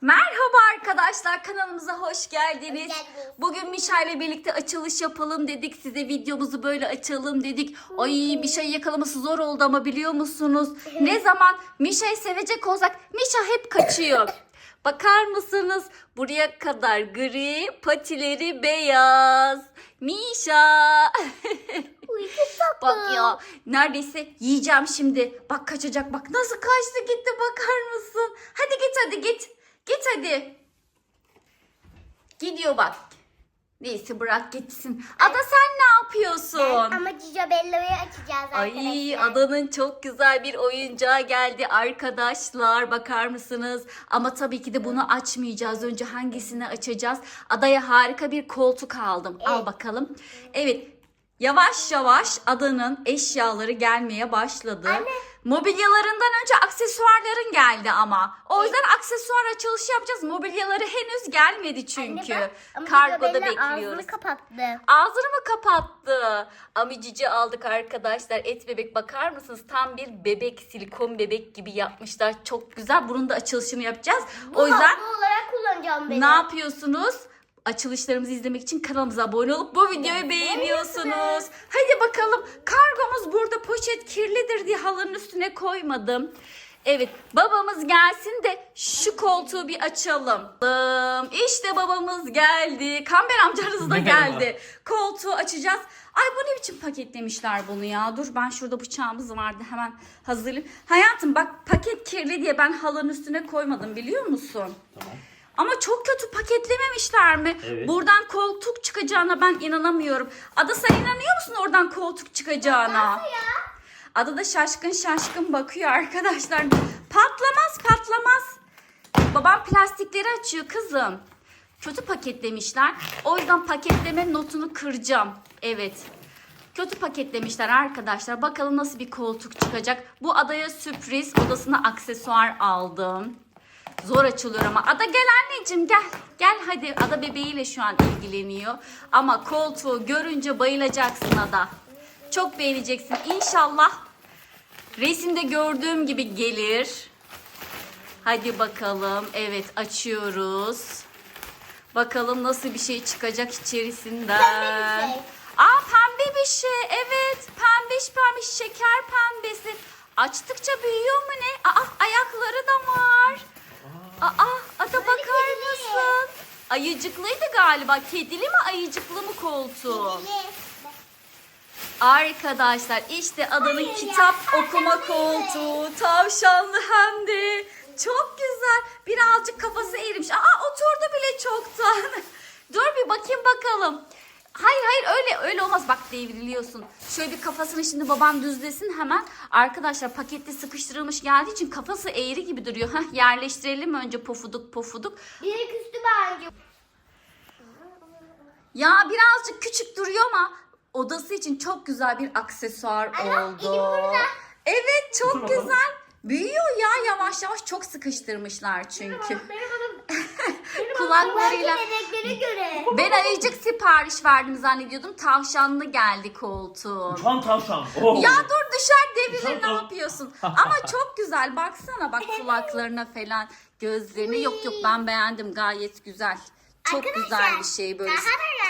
Merhaba arkadaşlar kanalımıza hoş geldiniz. Hoş geldiniz. Bugün Mişa ile birlikte açılış yapalım dedik. Size videomuzu böyle açalım dedik. Ay bir şey yakalaması zor oldu ama biliyor musunuz? Ne zaman Mişa'yı sevecek olsak Mişa hep kaçıyor. Bakar mısınız? Buraya kadar gri, patileri beyaz. Mişa. Bak ya neredeyse yiyeceğim şimdi. Bak kaçacak bak nasıl kaçtı gitti bakar mısın? Hadi git hadi git. Git hadi. Gidiyor bak. Neyse bırak gitsin. Ada sen ne yapıyorsun? Ama Cicio Bello'yu açacağız Ay arkadaşlar. adanın çok güzel bir oyuncağı geldi arkadaşlar bakar mısınız? Ama tabii ki de bunu açmayacağız. Önce hangisini açacağız? Adaya harika bir koltuk aldım. Al Evet. bakalım. Evet. Yavaş yavaş adanın eşyaları gelmeye başladı. Anne. Mobilyalarından önce aksesuarların geldi ama. O yüzden aksesuar açılışı yapacağız. Mobilyaları henüz gelmeci çünkü. Anne ama Kargoda bekliyoruz. Ağzını kapattı. Ağzını mı kapattı? Amicici aldık arkadaşlar. Et bebek bakar mısınız? Tam bir bebek, silikon bebek gibi yapmışlar. Çok güzel. Bunun da açılışını yapacağız. O yüzden olarak kullanacağım beni. ne yapıyorsunuz? Açılışlarımızı izlemek için kanalımıza abone olup bu videoyu beğeniyorsunuz. Hadi bakalım. Kargomuz burada poşet kirlidir diye halının üstüne koymadım. Evet babamız gelsin de şu koltuğu bir açalım. İşte babamız geldi. Kamber amcanız da geldi. Koltuğu açacağız. Ay bu ne biçim paketlemişler bunu ya. Dur ben şurada bıçağımız vardı hemen hazırlayayım. Hayatım bak paket kirli diye ben halının üstüne koymadım biliyor musun? Tamam. Ama çok kötü paketlememişler mi? Evet. Buradan koltuk çıkacağına ben inanamıyorum. Ada sen inanıyor musun oradan koltuk çıkacağına? Ada da şaşkın şaşkın bakıyor arkadaşlar. Patlamaz patlamaz. Babam plastikleri açıyor kızım. Kötü paketlemişler. O yüzden paketleme notunu kıracağım. Evet. Kötü paketlemişler arkadaşlar. Bakalım nasıl bir koltuk çıkacak. Bu adaya sürpriz odasına aksesuar aldım. Zor açılıyor ama. Ada gel anneciğim gel. Gel hadi. Ada bebeğiyle şu an ilgileniyor. Ama koltuğu görünce bayılacaksın Ada. Çok beğeneceksin. İnşallah resimde gördüğüm gibi gelir. Hadi bakalım. Evet açıyoruz. Bakalım nasıl bir şey çıkacak içerisinden. Pembe bir şey. Aa pembe bir şey. Evet. Pembiş pembiş şeker pembesi. Açtıkça büyüyor mu ne? Aa ayakları da var. Aa ata bakar mısın? Ayıcıklıydı galiba. Kedili mi ayıcıklı mı koltuğu? Arkadaşlar işte adanın Hayır ya, kitap tavşan okuma koltuğu. Tavşanlı hem de. Çok güzel. Birazcık kafası eğrilmiş. Aa oturdu bile çoktan. Dur bir bakayım bakalım. Hayır hayır öyle öyle olmaz. Bak devriliyorsun. Şöyle bir kafasını şimdi baban düzlesin hemen. Arkadaşlar pakette sıkıştırılmış geldiği için kafası eğri gibi duruyor. Heh, yerleştirelim önce pofuduk pofuduk. Biri küstü bence. Ya birazcık küçük duruyor ama odası için çok güzel bir aksesuar Ana, oldu. burada. Evet çok güzel. Büyüyor ya yavaş yavaş çok sıkıştırmışlar çünkü. Kulaklarıyla. göre. Ben ayıcık sipariş verdim zannediyordum. Tavşanlı geldi koltuğum. Uçan tavşan. Oo. Ya dur düşer devrilir ne yapıyorsun? Ama çok güzel baksana bak kulaklarına falan gözlerine. Yok yok ben beğendim gayet güzel. Çok Arkadaşlar, güzel bir şey böyle.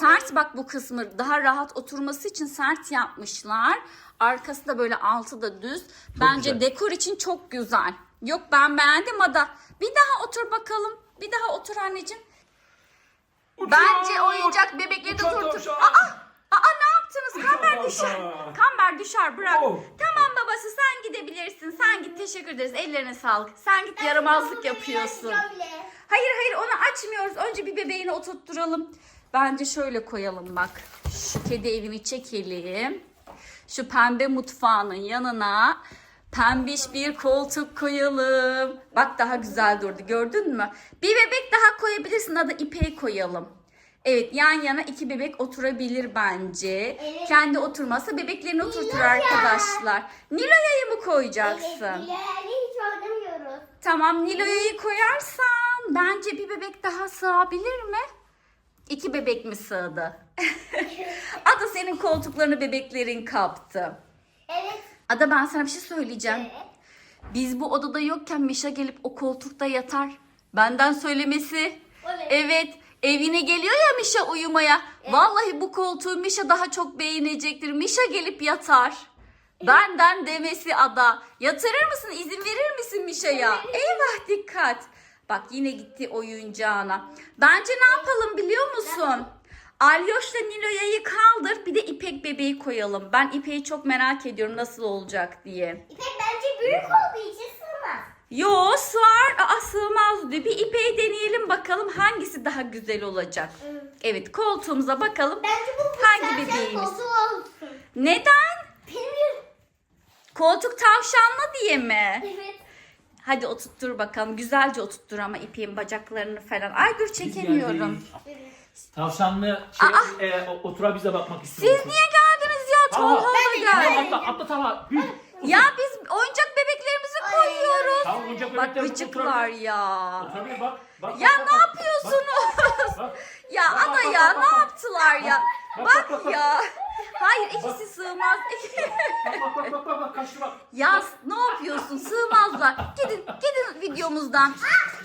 Sert bak bu kısmı daha rahat oturması için sert yapmışlar. Arkası da böyle altı da düz. Bence güzel. dekor için çok güzel. Yok ben beğendim Ada. Bir daha otur bakalım. Bir daha otur anneciğim. Bence oyuncak bebekleri de Uçan otur. tavşan. Aa, aa ne yaptınız? Kamber düşer. tavşan. Kamber düşer bırak. Oh. Tamam babası sen gidebilirsin. Sen git teşekkür ederiz. Ellerine sağlık. Sen git yaramazlık yapıyorsun. Hayır hayır onu açmıyoruz. Önce bir bebeğini oturtturalım. Bence şöyle koyalım bak. Şu kedi evini çekelim. Şu pembe mutfağının yanına pembiş bir koltuk koyalım. Bak daha güzel durdu gördün mü? Bir bebek daha koyabilirsin. Adı İpek'i koyalım. Evet yan yana iki bebek oturabilir bence. Evet. Kendi oturmasa bebeklerini oturtur Nilo'ya. arkadaşlar. Nilo'ya'yı mı koyacaksın? Evet, hiç oynamıyoruz. Tamam Nilo'yu koyarsan bence bir bebek daha sığabilir mi? İki bebek mi sığdı? Ada senin koltuklarını bebeklerin kaptı. Evet. Ada ben sana bir şey söyleyeceğim. Evet. Biz bu odada yokken Mişa gelip o koltukta yatar. Benden söylemesi. Oley. Evet. Evine geliyor ya Mişa uyumaya. Vallahi bu koltuğu Mişa daha çok beğenecektir. Mişa gelip yatar. Benden demesi ada. Yatırır mısın? İzin verir misin Mişa'ya? Eyvah dikkat. Bak yine gitti oyuncağına. Bence ne yapalım biliyor musun? Alyoş'la Nilo'ya'yı kaldır bir de İpek bebeği koyalım. Ben İpek'i çok merak ediyorum nasıl olacak diye. İpek bence büyük olduğu için sığmaz. Yo sığar. Aa sığmaz diyor. Bir İpek'i deneyelim bakalım hangisi daha güzel olacak. Evet koltuğumuza bakalım. Bence bu Hangi bebeğimiz? koltuğu olsun. Neden? Bilmiyorum. Koltuk tavşanlı diye mi? Evet. Hadi oturttur bakalım. Güzelce oturttur ama ipeğin bacaklarını falan. Ay dur çekemiyorum. Tavşanlı şey, e, o- otura bize bakmak Siz istiyoruz. niye geldiniz ya? Talha da geldi. Atla atla. Hü. Ya biz oyuncak bebeklerimizi koyuyoruz. Tamam oyuncak Bak bebekler gıcıklar ya. Oturabilir bak. bak Ya bak, ne bak, yapıyorsunuz? Bak, bak. Ya Bak, ada bak, ya bak, ne bak, bak. yaptılar ya? Bak, Bak bak, bak, ya. Hayır ikisi sığmaz. Bak bak bak bak kaçtı bak. Ya ne yapıyorsun? Sığmazlar. Gidin gidin videomuzdan.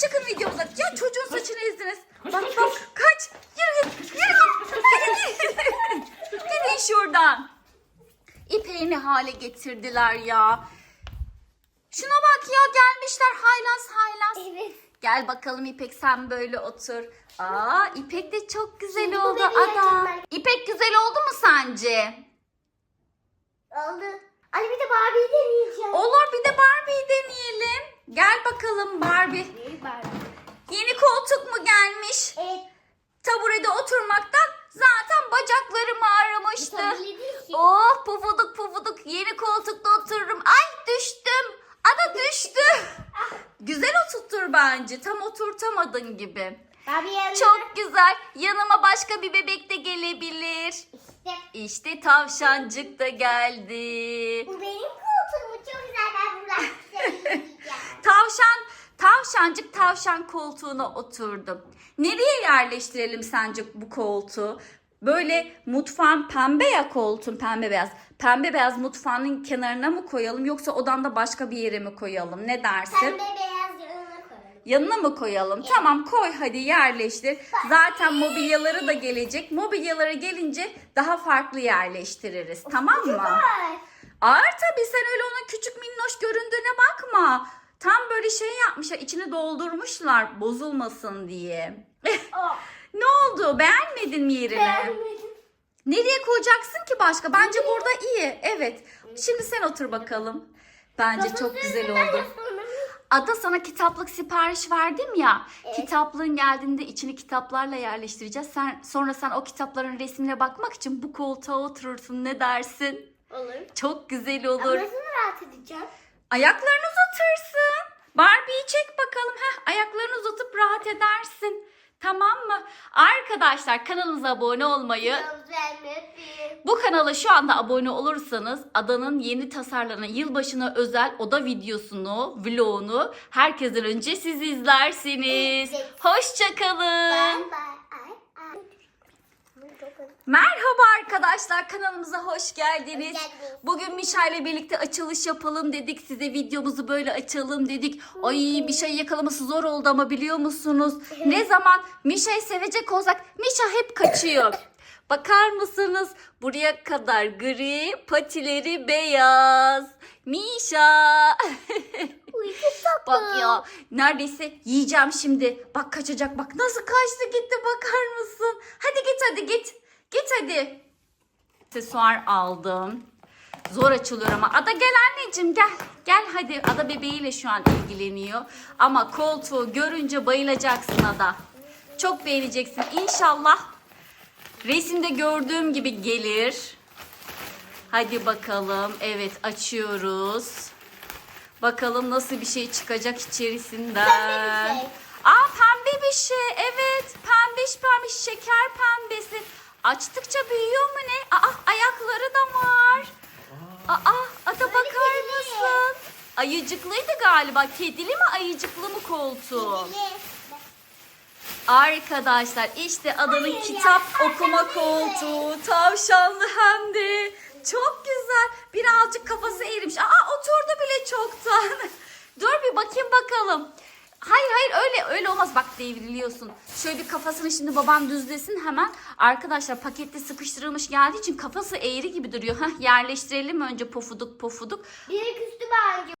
Çıkın videomuzdan. Ya çocuğun saçını ezdiniz. Bak bak kaç. Yürü git. Yürü git. Gidin. Gidin şuradan. İpeği ne hale getirdiler ya. Şuna bak ya gelmişler haylaz haylaz. Evet. Gel bakalım İpek sen böyle otur. Aa İpek de çok güzel Şimdi oldu ada. İpek güzel oldu mu sence? Oldu. Ali bir de Barbie'yi deneyeceğim. Olur bir de Barbie'yi deneyelim. Gel bakalım Barbie. Barbie. Yeni koltuk mu gelmiş? Evet. Taburede oturmaktan zaten bacaklarım ağrımıştı. Oh pufuduk pufuduk yeni koltukta otururum. Ay düştüm. Ana düştüm. Güzel oturtur bence. Tam oturtamadın gibi. Yanına. Çok güzel. Yanıma başka bir bebek de gelebilir. İşte İşte tavşancık da geldi. bu benim koltuğum. Çok güzel. Ben buradan. Tavşan, tavşancık tavşan koltuğuna oturdum. Nereye yerleştirelim sence bu koltuğu? Böyle mutfağın pembe ya koltuğun pembe beyaz. Pembe beyaz mutfağının kenarına mı koyalım yoksa odanda başka bir yere mi koyalım? Ne dersin? Pembe beyaz yanına mı koyalım? Tamam koy hadi yerleştir. Zaten mobilyaları da gelecek. Mobilyaları gelince daha farklı yerleştiririz. Tamam mı? Ağır tabii sen öyle onun küçük minnoş göründüğüne bakma. Tam böyle şey yapmışlar içini doldurmuşlar bozulmasın diye. Ne oldu beğenmedin mi yerini? Beğenmedim. Nereye koyacaksın ki başka? Bence burada iyi. Evet. Şimdi sen otur bakalım. Bence çok güzel oldu. Ada sana kitaplık sipariş verdim ya. Kitaplığın geldiğinde içini kitaplarla yerleştireceğiz. Sen sonra sen o kitapların resmine bakmak için bu koltuğa oturursun. Ne dersin? Olur. Çok güzel Ama olur. nasıl rahat edeceğim? Ayaklarını uzatırsın. Barbie'yi çek bakalım. Heh, ayaklarını uzatıp rahat edersin. Arkadaşlar kanalımıza abone olmayı, bu kanala şu anda abone olursanız Adanın yeni tasarlanan yılbaşına özel oda videosunu, vlogunu herkesten önce siz izlersiniz. Hoşçakalın. Bye bye. Merhaba arkadaşlar kanalımıza hoş geldiniz. Hoş geldiniz. Bugün Mişa ile birlikte açılış yapalım dedik. Size videomuzu böyle açalım dedik. Ay bir şey yakalaması zor oldu ama biliyor musunuz? Ne zaman Mişa'yı sevecek olsak Mişa hep kaçıyor. Bakar mısınız? Buraya kadar gri, patileri beyaz. Mişa. Bak ya neredeyse yiyeceğim şimdi. Bak kaçacak bak nasıl kaçtı gitti bakar mısın? Hadi git hadi git. Git hadi. Aksesuar aldım. Zor açılıyor ama. Ada gel anneciğim gel. Gel hadi. Ada bebeğiyle şu an ilgileniyor. Ama koltuğu görünce bayılacaksın Ada. Çok beğeneceksin inşallah. Resimde gördüğüm gibi gelir. Hadi bakalım. Evet açıyoruz. Bakalım nasıl bir şey çıkacak içerisinden. Pembe bir şey. Aa pembe bir şey. Evet. Pembiş pembiş şeker pembesi. Açtıkça büyüyor mu ne? Aa ayakları da var. Aa ada bakar mısın? Ayıcıklıydı galiba. Kedili mi ayıcıklı mı koltuğu? Arkadaşlar işte adanın Hayır ya, kitap tavşanlı. okuma koltuğu. Tavşanlı hem de. Çok güzel. Birazcık kafası eğrilmiş. Aa oturdu bile çoktan. Dur bir bakayım bakalım. Hayır hayır öyle öyle olmaz. Bak devriliyorsun. Şöyle bir kafasını şimdi baban düzlesin hemen. Arkadaşlar pakette sıkıştırılmış geldiği için kafası eğri gibi duruyor. Heh, yerleştirelim önce pofuduk pofuduk. Biri küstü bence.